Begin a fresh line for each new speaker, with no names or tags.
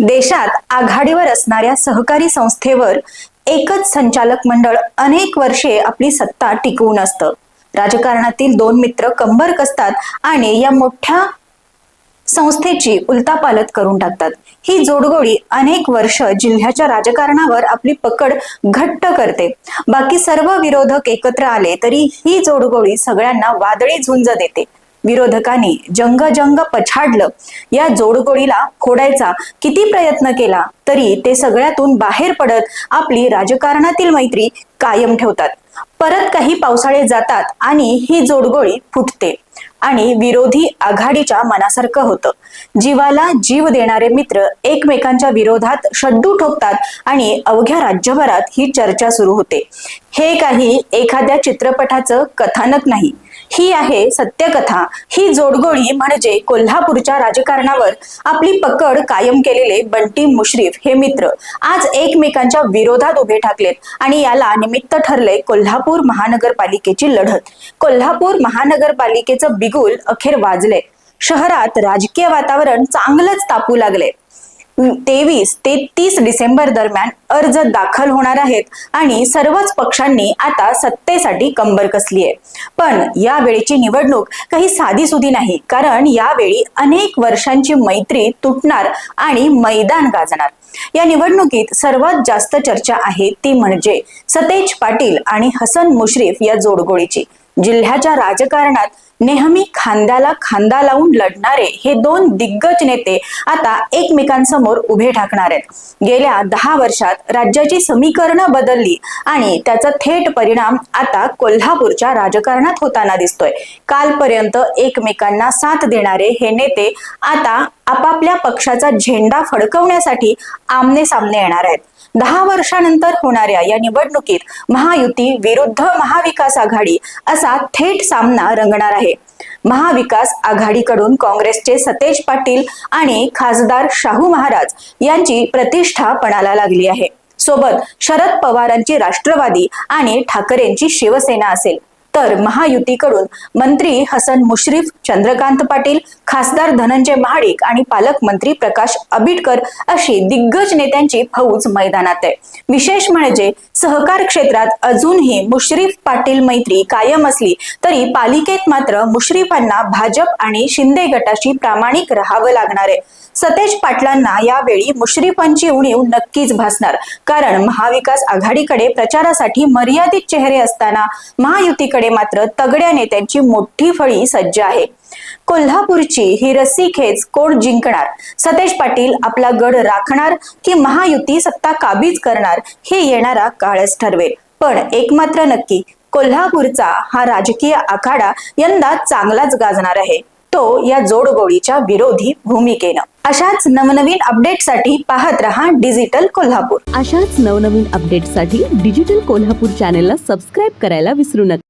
देशात आघाडीवर असणाऱ्या सहकारी संस्थेवर एकच संचालक मंडळ अनेक वर्षे आपली सत्ता टिकवून असतं. राजकारणातील दोन मित्र कंबर कसतात आणि या मोठ्या संस्थेची उलतापालत करून टाकतात. ही जोडगोळी अनेक वर्ष जिल्ह्याच्या राजकारणावर आपली पकड घट्ट करते. बाकी सर्व विरोधक एकत्र आले तरी ही जोडगोळी सगळ्यांना वादळी झुंज देते. विरोधकांनी जंग जंग पछाडलं. या जोडगोळीला फोडायचा किती प्रयत्न केला तरी ते सगळ्यातून बाहेर पडत आपली राजकारणातील मैत्री कायम ठेवतात. परत काही पावसाळे जातात आणि ही जोडगोळी फुटते आणि विरोधी आघाडीच्या मनासारखं होतं. जीवाला जीव देणारे मित्र एकमेकांच्या विरोधात शड्डू ठोकतात आणि अवघ्या राज्यभरात ही चर्चा सुरू होते. हे काही एखाद्या चित्रपटाचं कथानक नाही. ही आहे सत्यकथा. ही जोडगोळी म्हणजे कोल्हापूरच्या राजकारणावर आपली पकड कायम केलेले बंटी मुश्रीफ हे मित्र. आज एकमेकांच्या विरोधात उभे ठाकलेत आणि याला निमित्त ठरले कोल्हापूर महानगरपालिकेची लढत. कोल्हापूर महानगरपालिकेचं बिगुल अखेर वाजले. शहरात राजकीय वातावरण चांगलंच तापू लागले. तेवीस ते तीस डिसेंबर दरम्यान अर्ज दाखल होणार आहेत आणि सर्वच पक्षांनी आता सत्तेसाठी कंबर कसली आहे. पण या निवडणूक काही साधी सुधी नाही कारण यावेळी अनेक वर्षांची मैत्री तुटणार आणि मैदान गाजणार. या निवडणुकीत सर्वात जास्त चर्चा आहे ती म्हणजे सतेज पाटील आणि हसन मुश्रीफ या जोडगोळीची. जिल्ह्याच्या राजकारणात नेहमी खांद्याला खांदा लावून लढणारे हे दोन दिग्गज नेते आता एकमेकांसमोर उभे ठाकणार आहेत. गेल्या दहा वर्षात राज्याची समीकरणं बदलली आणि त्याचा थेट परिणाम आता कोल्हापूरच्या राजकारणात होताना दिसतोय. कालपर्यंत एकमेकांना साथ देणारे हे नेते आता आपापल्या पक्षाचा झेंडा फडकवण्यासाठी आमने सामने येणार आहेत. दहा वर्षानंतर होणाऱ्या या निवडणुकीत महायुती विरुद्ध महाविकास आघाडी असा थेट सामना रंगणार आहे. महाविकास आघाडीकडून काँग्रेसचे सतेज पाटील आणि खासदार शाहू महाराज यांची प्रतिष्ठा पणाला लागली आहे. सोबत शरद पवारांची राष्ट्रवादी आणि ठाकरेंची शिवसेना असेल. तर महायुतीकडून मंत्री हसन मुश्रीफ चंद्रकांत पाटील खासदार धनंजय महाडिक आणि पालकमंत्री प्रकाश आबिटकर अशी दिग्गज नेत्यांची फौज मैदानात आहे. विशेष म्हणजे सहकार क्षेत्रात अजूनही मुश्रीफ पाटील मैत्री कायम असली तरी पालिकेत मात्र मुश्रीफांना भाजप आणि शिंदे गटाशी प्रामाणिक राहावं लागणार आहे. सतेज पाटलांना यावेळी मुश्रीफांची उणीव नक्कीच भासणार. कारण महाविकास आघाडीकडे प्रचारासाठी मर्यादित चेहरे असताना महायुतीकडे मात्र तगड्या नेत्यांची मोठी फळी सज्ज आहे. कोल्हापूरची ही रस्सी खेच कोण जिंकणार? सतेज पाटील आपला गड राखणार की महायुती सत्ता काबीज करणार हे येणारा काळच ठरवेल. पण एक मात्र नक्की कोल्हापूरचा हा राजकीय आखाडा यंदा चांगलाच गाजणार आहे. तो या जोडगोळीच्या विरोधी भूमिकेनं. अशाच नवनवीन अपडेटसाठी पाहत रहा डिजिटल कोल्हापूर.
अशाच नवनवीन अपडेटसाठी डिजिटल कोल्हापूर चॅनेलला सबस्क्राईब करायला विसरू नका.